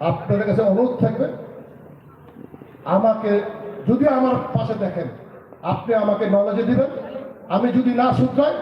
আপনাদের কাছে অনুরোধ থাকবে, আমাকে যদি আমার পাশে দেখেন, আপনি আমাকে নলেজে দিবেন, আমি যদি না শুধরাই,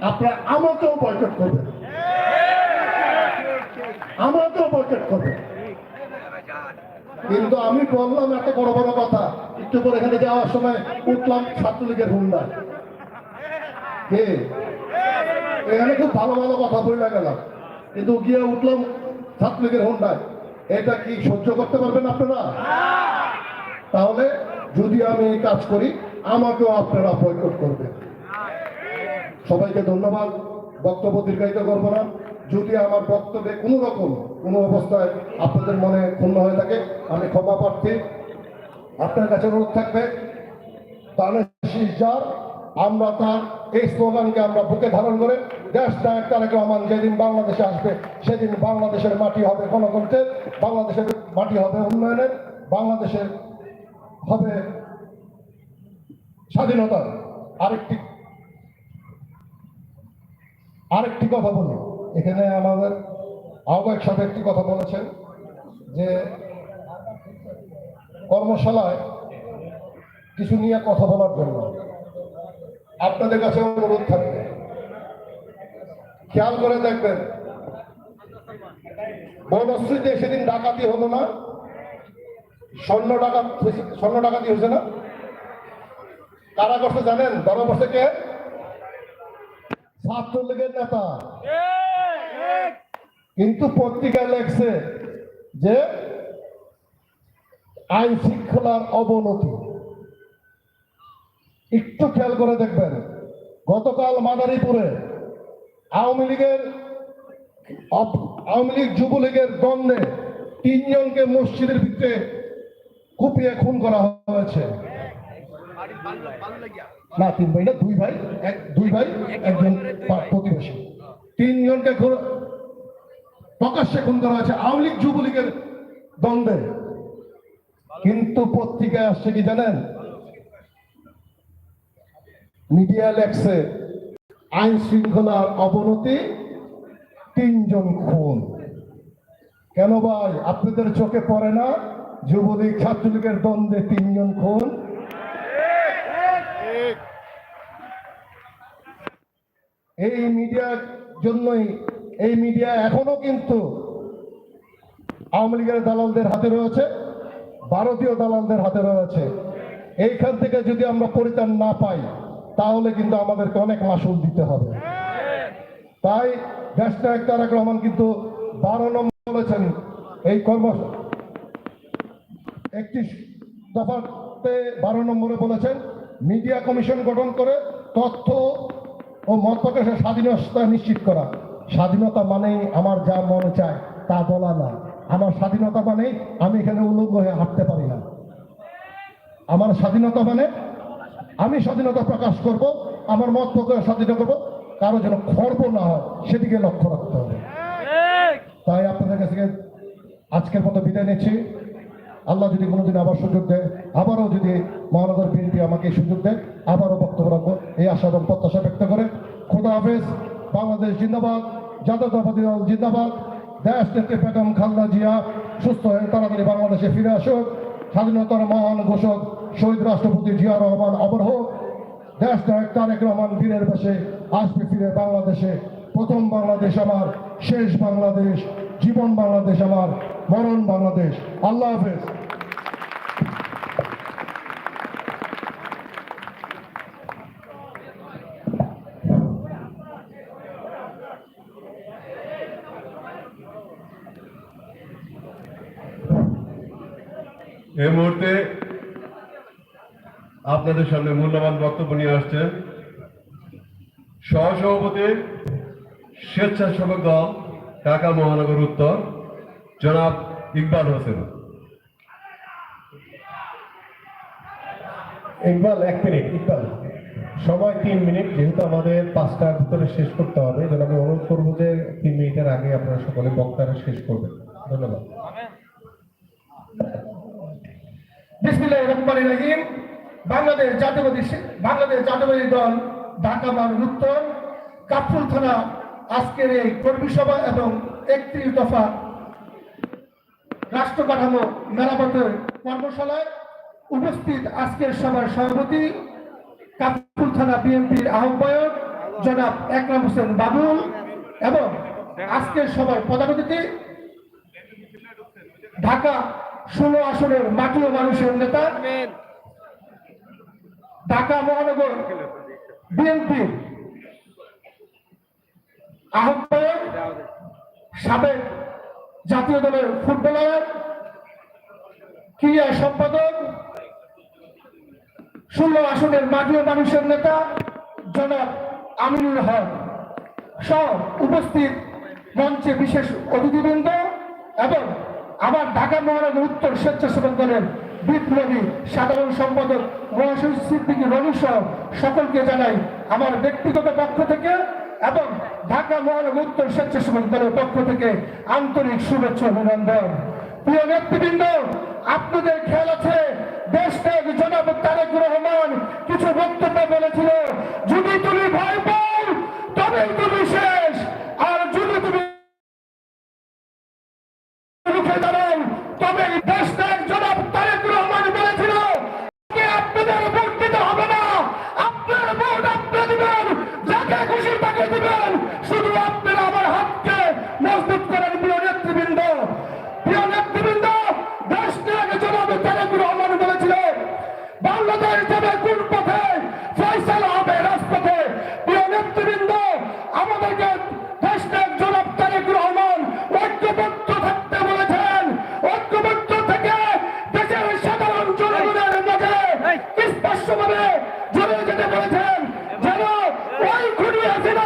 আপনারা আমাকেও বয়কট করবেন। আমাকেও বয়কট করবেন। কিন্তু আমি বললাম, এত বড় বড় কথা, একটু পরে এখানে যাওয়ার সময় উঠলাম ছাত্রলীগের হুন্ডা কে? এখানে খুব ভালো ভালো কথা বলে গেলাম। কিন্তু গিয়ে উঠলাম ছাত্রলীগের হুন্ডায়। এটা কি সহ্য করতে পারবেন আপনারা? তাহলে যদি আমি এই কাজ করি, আমাকেও আপনারা বয়কট করবেন। সবাইকে ধন্যবাদ, বক্তব্য দীর্ঘায়িত করব না। যদি আমার বক্তব্যে কোনো রকম, কোনো অবস্থায় আপনাদের মনে ক্ষুণ্ণ হয়ে থাকে, আমি ক্ষমা প্রার্থী। আপনার কাছে অনুরোধ থাকবে দানেশী যার আমরা তার এই স্লোগানকে আমরা বুকে ধারণ করে দেশ নায়ক তারেক রহমান যেদিন বাংলাদেশে আসবে, সেদিন বাংলাদেশের মাটি হবে গণতন্ত্রের, বাংলাদেশের মাটি হবে উন্নয়নের, বাংলাদেশের হবে স্বাধীনতার। আরেকটি আরেকটি কথা বলি। এখানে আমাদের আহ্বায়ক সাহেব একটি কথা বলেছেন যে কর্মশালায় কিছু নিয়ে কথা বলার জন্য। আপনাদের কাছে অনুরোধ থাকবে। খেয়াল করে দেখবেন। বনশ্রীতে সেদিন ডাকাতি হলো না? স্বর্ণ ডাকাত স্বর্ণ ডাকাতি হয়েছে না? কারা করছে জানেন? ধরা বসে কে? ছাত্রলীগের নেতা। কিন্তু পত্রিকায় লেখছে যে আইন শৃঙ্খলার অবনতি। একটু খেয়াল করে দেখবেন, গতকাল মাদারীপুরে আওয়ামী লীগের আওয়ামী লীগ যুবলীগের দ্বন্দ্বে তিনজনকে মসজিদের ভিতরে কুপিয়ে খুন করা হয়েছে। না, তিন ভাই না, দুই ভাই, এক, দুই ভাই, একজন প্রতিবেশী। তিনজনকে প্রকাশ্যে খুন করা হয়েছে আওয়ামী লীগ যুবলীগের দ্বন্দ্বে। কিন্তু পত্রিকায় আসছে কি জানেন? মিডিয়া লেখছে আইন শৃঙ্খলার অবনতি, তিনজন খুন। কেন ভাই? আপনাদের চোখে পড়ে না? যুবলীগ, ছাত্রলীগের দ্বন্দ্বে তিনজন খুন। এই মিডিয়ার জন্যই, এই মিডিয়া এখনও কিন্তু আওয়ামী লীগের দালালদের হাতে রয়েছে, ভারতীয় দালালদের হাতে রয়েছে। এইখান থেকে যদি আমরা পরিত্রাণ না পাই তাহলে কিন্তু আমাদেরকে অনেক মাসুল দিতে হবে। তাই তারেক রহমান কিন্তু বারো নম্বর বলেছেন, এই কর্ম একটি দফাতে বারো নম্বরে বলেছেন, মিডিয়া কমিশন গঠন করে তথ্য ও মত প্রকাশের স্বাধীনতা নিশ্চিত করা। স্বাধীনতা মানেই আমার যা মনে চায় তা বলা না। আমার স্বাধীনতা মানেই আমি এখানে উলঙ্গ হয়ে হাঁটতে পারি না। আমার স্বাধীনতা মানে আমি স্বাধীনতা প্রকাশ করব আমার মত প্রকাশ স্বাধীনতা করব কারও যেন খর্ব না হয় সেদিকে লক্ষ্য রাখতে হবে। তাই আপনাদের কাছে আজকের মতো বিদায় নিচ্ছি। আল্লাহ যদি কোনোদিন আবার সুযোগ দেয় আবারও যদি মহানগর বিএনপি আমাকে সুযোগ দেয় আবারও বক্তব্য রাখব। এই আশা এবং প্রত্যাশা ব্যক্ত করে খোদা হাফেজ বাংলাদেশ জিন্দাবাদ জাতীয়তাবাদী দল জিন্দাবাদ দেশ নেত্রী বেগম খালদা জিয়া সুস্থ হয়ে তাড়াতাড়ি বাংলাদেশে ফিরে আসুক স্বাধীনতার মহান ঘোষক শহীদ রাষ্ট্রপতি জিয়া রহমান অমর হোক। দেশ নায়ক তারেক রহমান বীরের বেশে আসবে ফিরে বাংলাদেশে। প্রথম বাংলাদেশ আমার, শেষ বাংলাদেশ, জীবন বাংলাদেশ আমার, মরণ বাংলাদেশ। আল্লাহ হাফেজ। এই মুহূর্তে আপনাদের সামনে মূল্যবান বক্তব্য নিয়ে আসছেন সহসভাপতি স্বেচ্ছাসেবক দল ঢাকা মহানগর উত্তর জনাব ইকবাল হোসেন। ইকবাল এক মিনিট ইকবাল। সময় তিন মিনিট যেহেতু আমাদের পাঁচটার ভিতরে শেষ করতে হবে যেন আমি অনুরোধ করব যে তিন মিনিটের আগে আপনারা সকলে বক্তারা শেষ করবেন। ধন্যবাদ। বিসমিল্লাহ রহমান রহিম। বাংলাদেশ জাতীয়বাদী বাংলাদেশ জাতীয়বাদী দল, ঢাকা মহানগর উত্তর কাপুর থানা আজকের এই কর্মী সভা এবং একত্রিশ দফা রাষ্ট্র কাঠামো মেরামতের কর্মশালায় উপস্থিত আজকের সভার সভাপতি কাপুর থানা বিএনপির আহ্বায়ক জনাব একরাম হোসেন বাবুল এবং আজকের সভার প্রধান অতিথি ঢাকা ষোলো আসনের মাটি ও মানুষের নেতা ঢাকা মহানগর বিএনপি আহ্বায়ক সাবেক জাতীয় দলের ফুটবলার, ক্রীড়া সম্পাদক, ষোলো আসনের মাটি মানুষের নেতা জনাব আমিনুল হক সহ উপস্থিত মঞ্চে বিশেষ অতিথিবৃন্দ এবং আমার ঢাকা মহানগর উত্তর স্বেচ্ছাসেবক দলের বিপ্লবী সাধারণ সম্পাদক মহাশয় সিদ্দিকী সহ সকলকে জানাই আমার ব্যক্তিগত পক্ষ থেকে এবং ঢাকা মহানগর উত্তর স্বেচ্ছাসেবক দলের পক্ষ থেকে আন্তরিক শুভেচ্ছা অভিনন্দন। প্রিয় নেতৃবৃন্দ, আপনাদের খেয়াল আছে দেশত্যাগ জনাব তারেক রহমান কিছু বক্তব্য বলেছিল, যদি তুমি ভয় পাও, তবেই তুমি শেষ। আর যদি তুমি তবে দেশত্যাগ জনাব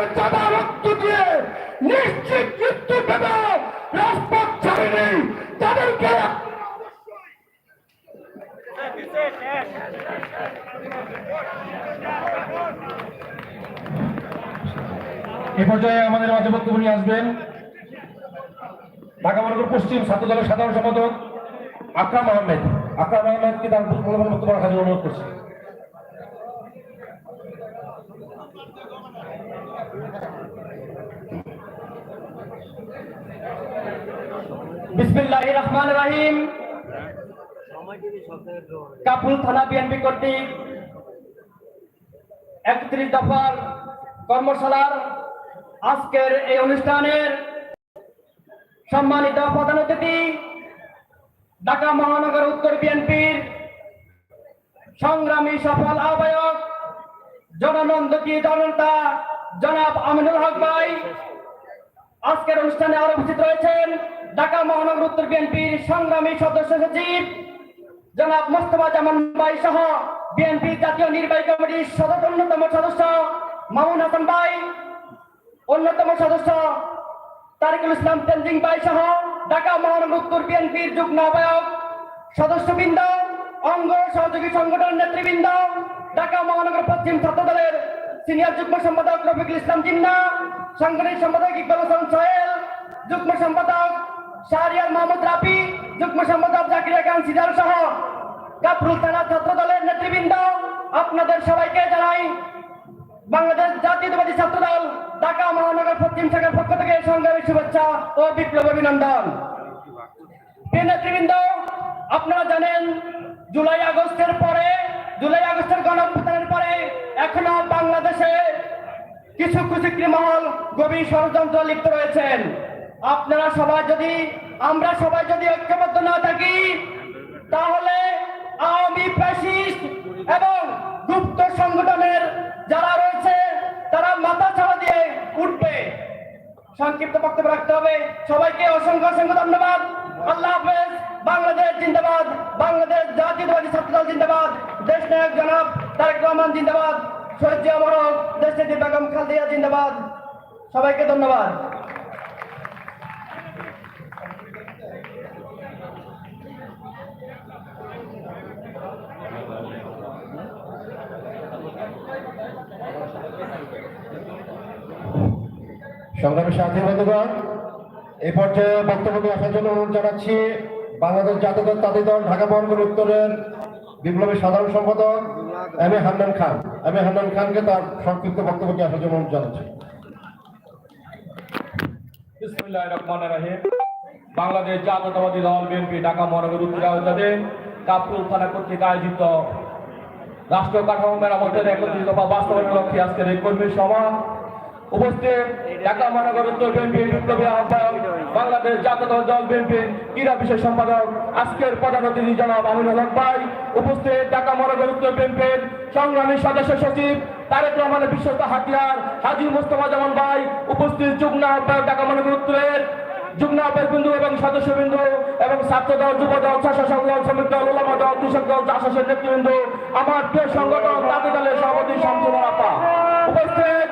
যুগের চাঁদা রক্ত দিয়ে নিশ্চিত মৃত্যু পেবে রাজপথ ছাড়েনি। তাদেরকে এ পর্যায়ে আমাদের মাঝে বক্তব্য নিয়ে আসবেন ঢাকা মহানগর পশ্চিম ছাত্র দলের সাধারণ সম্পাদক আকরাম আহমেদ। আকরাম আহমেদকে তার বক্তব্য রাখার জন্য অনুরোধ করছি। বিসমিল্লাহ রাহিম কাপুল থানা বিএনপি কর্তৃক একত্রিশ দফার কর্মশালার আজকের এই অনুষ্ঠানের সম্মানিত প্রধান অতিথি ঢাকা মহানগর উত্তর বিএনপির সংগ্রামী সফল আহ্বায়ক জননন্দকী জনতা জনাব আমিনুল হক ভাই, আজকের অনুষ্ঠানে আরও উপস্থিত রয়েছেন ঢাকা মহানগর উত্তর বিএনপির সংগ্রামী সদস্য সচিব জনাব মোস্তফা জামান ভাই সহ বিএনপি জাতীয় নির্বাহী কমিটির সদস্য অন্যতম সদস্য মামুন হাসান ভাই, অন্যতম সদস্য তারিকুল ইসলাম তেনজিং ভাই সহ ঢাকা মহানগর উত্তর বিএনপির যুগ্ম আহ্বায়ক সদস্যবৃন্দ, অঙ্গ সহযোগী সংগঠন নেতৃবৃন্দ, ঢাকা মহানগর পশ্চিম ছাত্র দলের সিনিয়র যুগ্ম সম্পাদক রফিকুল ইসলাম জিন্না, সাংগঠনিক সম্পাদক ইকবাল হোসেন সোহেল, যুগ্ম সম্পাদক শাহরিয়ার মোহাম্মদ রাফি, যুগ্ম সম্পাদক জাকির খান সিজাল সহ কাপরুল থানা ছাত্র দলের নেতৃবৃন্দ, আপনাদের সবাইকে জানাই বাংলাদেশ জাতীয়তাবাদী ছাত্র দল ঢাকা মহানগর পশ্চিম শাখার পক্ষ থেকে সংগ্রামী শুভেচ্ছা ও বিপ্লব অভিনন্দন। নেতৃবৃন্দ, আপনারা জানেন জুলাই আগস্টের পরে, জুলাই আগস্টের গণঅভ্যুত্থানের পরে এখনও বাংলাদেশে কিছু কুচিক্রি মহল গভীর ষড়যন্ত্র লিপ্ত রয়েছেন। আপনারা সবাই যদি, আমরা সবাই যদি ঐক্যবদ্ধ না থাকি, তাহলে আওয়ামী ফ্যাসিস্ট এবং গুপ্ত সংগঠনের যারা রয়েছে, তারা মাথা ছাড়া দিয়ে উঠবে। সংক্ষিপ্ত বক্তব্য রাখতে হবে। সবাইকে অসংখ্য অসংখ্য ধন্যবাদ। আল্লাহ হাফেজ। বাংলাদেশ জিন্দাবাদ, বাংলাদেশ জাতীয়তাবাদী ছাত্রদল জিন্দাবাদ, দেশ নায়ক জনাব তারেক রহমান জিন্দাবাদ শহীদ জিয়ামরক দেশ নেত্রী বেগম খালদিয়া জিন্দাবাদ। সবাইকে ধন্যবাদ। সংগ্রামী সাথী বন্ধুগণ, এ পর্যায়ে বক্তব্য আসার জন্য অনুরোধ জানাচ্ছি বাংলাদেশ জাতীয় তাঁতি দল ঢাকা মহানগর উত্তরের বিপ্লবী সাধারণ সম্পাদক M A Hannan Khan. M A Hannan খানকে তার সংক্ষিপ্ত বক্তব্য নিয়ে আসার জন্য অনুরোধ জানাচ্ছি। বাংলাদেশ জাতীয়তাবাদী দল বিএনপি ঢাকা মহানগর উত্তর আওতাধীন কাপুর থানা কর্তৃক আয়োজিত রাষ্ট্র কাঠামো মেরামতের একত্রিশ দফা বাস্তবায়নের লক্ষ্যে আজকের এই কর্মী সভা। উপস্থিত ঢাকা মহানগর উত্তর বিএনপি বিপ্লবী আহ্বায়ক বাংলাদেশ জাতীয়তাবাদী দল বিএনপি ক্রীড়া বিশেষ সম্পাদক আজকের প্রধান অতিথি জনাব আমিনুল হক ভাই। উপস্থিত ঢাকা মহানগর উত্তর বিএনপির সংগ্রামী সদস্য সচিব তারেক রহমানের বিশ্বস্ত হাতিয়ার হাজি মোস্তফা জামান ভাই। উপস্থিত যুগ্ম আহ্বায়ক ঢাকা মহানগর উত্তরের যুগ্ম আহ্বায়ক এবং সদস্য বিন্দু এবং ছাত্র দল, যুব দল স্বেচ্ছাসেবক দল শ্রমিক দল ওলামা দল, কৃষক দল চাষাসের নেতৃবৃন্দ, আমার প্রিয় সংগঠন তাঁতি দলের সভাপতি শামসুল আপা। উপস্থিত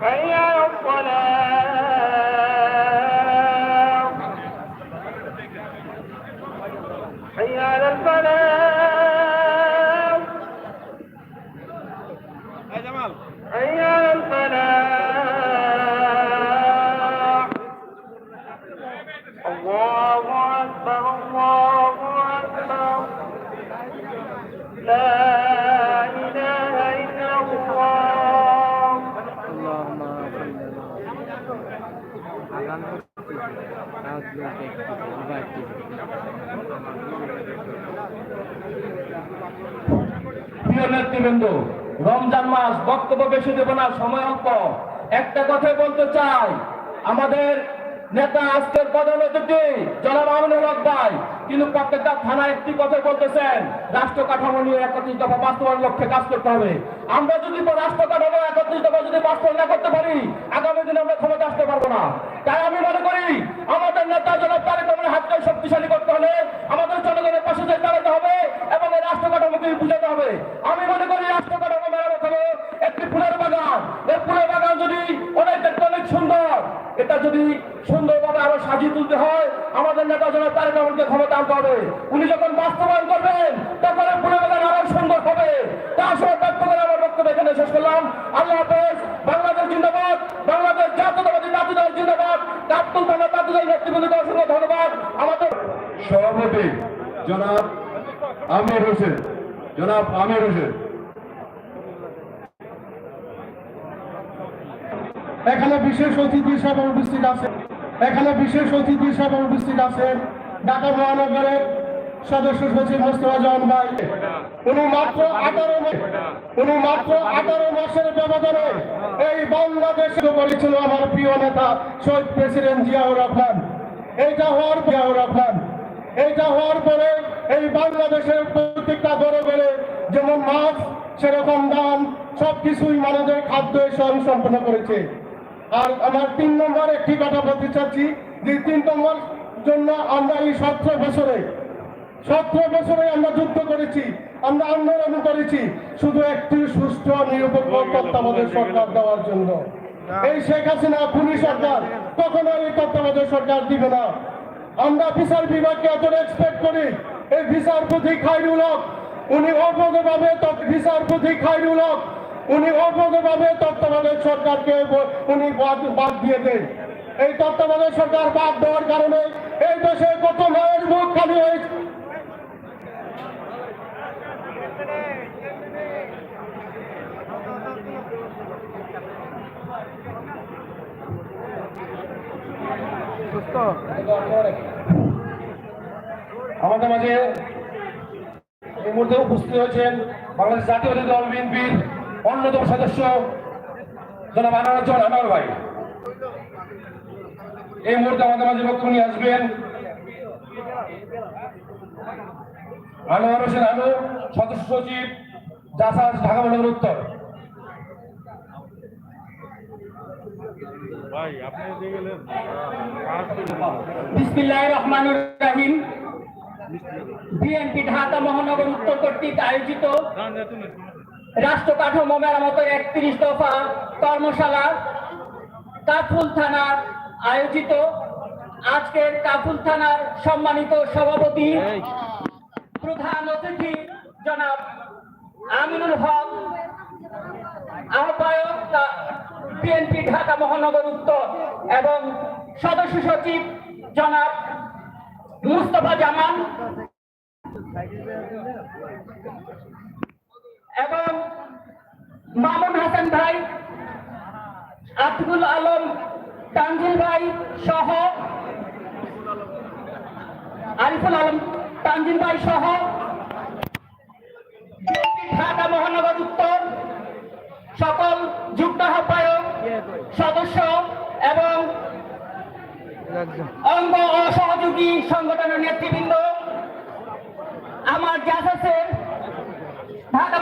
Hey, রমজান মাস বক্তব্য বেশি দেব না, সময় অল্প। একটা কথাই বলতে চাই, আমাদের নেতা আজকের অতিথি, জনাব আমিনুল হক কিন্তু প্রত্যেকটা থানা একটি কথা বলতেছেন, রাষ্ট্র কাঠামো নিয়ে একত্রিশ দফা বাস্তবায়ন লক্ষ্যে কাজ করতে হবে। আমরা যদি রাষ্ট্র কাঠামো একত্রিশ দফা যদি বাস্তবায়ন না করতে পারি, আগামী দিনে আমরা ক্ষমতা আসতে পারব না। তাই আমি মনে করি আমাদের নেতা জনাব তারেক হাতকে শক্তিশালী করতে হলে আমাদের জনগণের পাশে দাঁড়াতে হবে এবং এই রাষ্ট্র কাঠামোকে বুঝাতে হবে। আমি মনে করি রাষ্ট্র কাঠামো মেরামত হলো একটি ফুলের বাগান। এই ফুলের বাগান যদি অনেক দেখতে অনেক সুন্দর, এটা যদি সুন্দরভাবে আরও সাজিয়ে তুলতে হয়, আমাদের নেতা জনাব তারেক ক্ষমতা আনতে হবে। উনি যখন বাস্তবায়ন করবেন, তখন এই ফুলের বাগান আরও সুন্দর হবে। তা আসলে ব্যক্ত করে আমার বক্তব্য এখানে শেষ করলাম। আল্লাহ হাফেজ, বাংলাদেশ জিন্দাবাদ, বাংলাদেশ জাতীয়তাবাদী জাতি দল জিন্দাবাদ। কাপ্তুল থানা জাতি নেতৃবৃন্দকে অসংখ্য ধন্যবাদ। আমাদের সভাপতি জনাব আমির হোসেন জনাব আমির হোসেন। এখানে বিশেষ অতিথি হিসাবে উপস্থিত আছে এখানে বিশেষ অতিথি হিসাবে উপস্থিত আছেন ঢাকা মহানগরের সদস্য সচিব মোস্তফা জাহান ভাই। উনি মাত্র আঠারো উনি মাত্র আঠারো মাসের ব্যবধানে এই বাংলাদেশে করেছিল আমার প্রিয় নেতা শহীদ প্রেসিডেন্ট জিয়াউর রহমান। এইটা হওয়ার জিয়াউর রহমান। এইটা হওয়ার পরে এই বাংলাদেশের প্রত্যেকটা ঘরে ঘরে যেমন মাছ সেরকম ধান সবকিছুই মানুষের খাদ্য স্বয়ং সম্পন্ন করেছে। আর আমার তিন নম্বর একটি কথা বলতে চাচ্ছি যে তিন নম্বর জন্য আমরা এই সতেরো বছরে সতেরো বছরে আমরা যুদ্ধ করেছি। আমরা আন্দোলন করেছি। শুধু একটি সুষ্ঠু নিরপেক্ষ তত্ত্বাবধায়ক সরকার দেওয়ার জন্য। এই শেখ হাসিনা খুনি সরকার কখনো এই তত্ত্বাবধায়ক সরকার দিবে না। আমরা বিচার বিভাগকে এত এক্সপেক্ট করি, এই বিচারপতি খাইরুল হক, উনি অবৈধভাবে বিচারপতি খাইরুল হক, উনি অবৈধভাবে তত্ত্বাবধায়ক সরকারকে উনি বাদ দিয়ে দেন। এই তত্ত্বাবধায়ক সরকার বাদ দেওয়ার কারণে এই দেশে কত মায়ের মুখ খালি হয়েছে সুস্থ আমাদের মাঝে এই মুহূর্তে উপস্থিত হয়েছেন বাংলাদেশ জাতীয় দল বিএনপির অন্যতম সদস্য জনাব আনারুজ্জামান আনোয়ার ভাই, এই মুহূর্তে আমাদের মাঝে বক্তব্য নিয়ে আসবেন। আনোয়ার হোসেন আনু, সদস্য সচিব জাসাজ ঢাকা মহানগর উত্তর। বিসমিল্লাহ রহমান রাহিম। বিএনপি ঢাকা মহানগর উত্তর কর্তৃক আয়োজিত রাষ্ট্র কাঠামো মেরামতের একত্রিশ দফা কর্মশালা কাফুল থানার আয়োজিত। আজকের কাফুল থানার সম্মানিত সভাপতি প্রধান অতিথি জনাব আমিনুল হক আহ্বায়ক বিএনপি ঢাকা মহানগর উত্তর এবং সদস্য সচিব জনাব মুস্তফা জামান এবং মামুন হাসান ভাই আতিকুল আলম তানজিল ভাই সহ আরিফুল আলম তানজিল ভাই সহ ঢাকা মহানগর উত্তর সকল যুক্ত আহ্বায়ক সদস্য এবং অঙ্গ অসহযোগী সংগঠনের নেতৃবৃন্দ আমার জাসাসের ঢাকা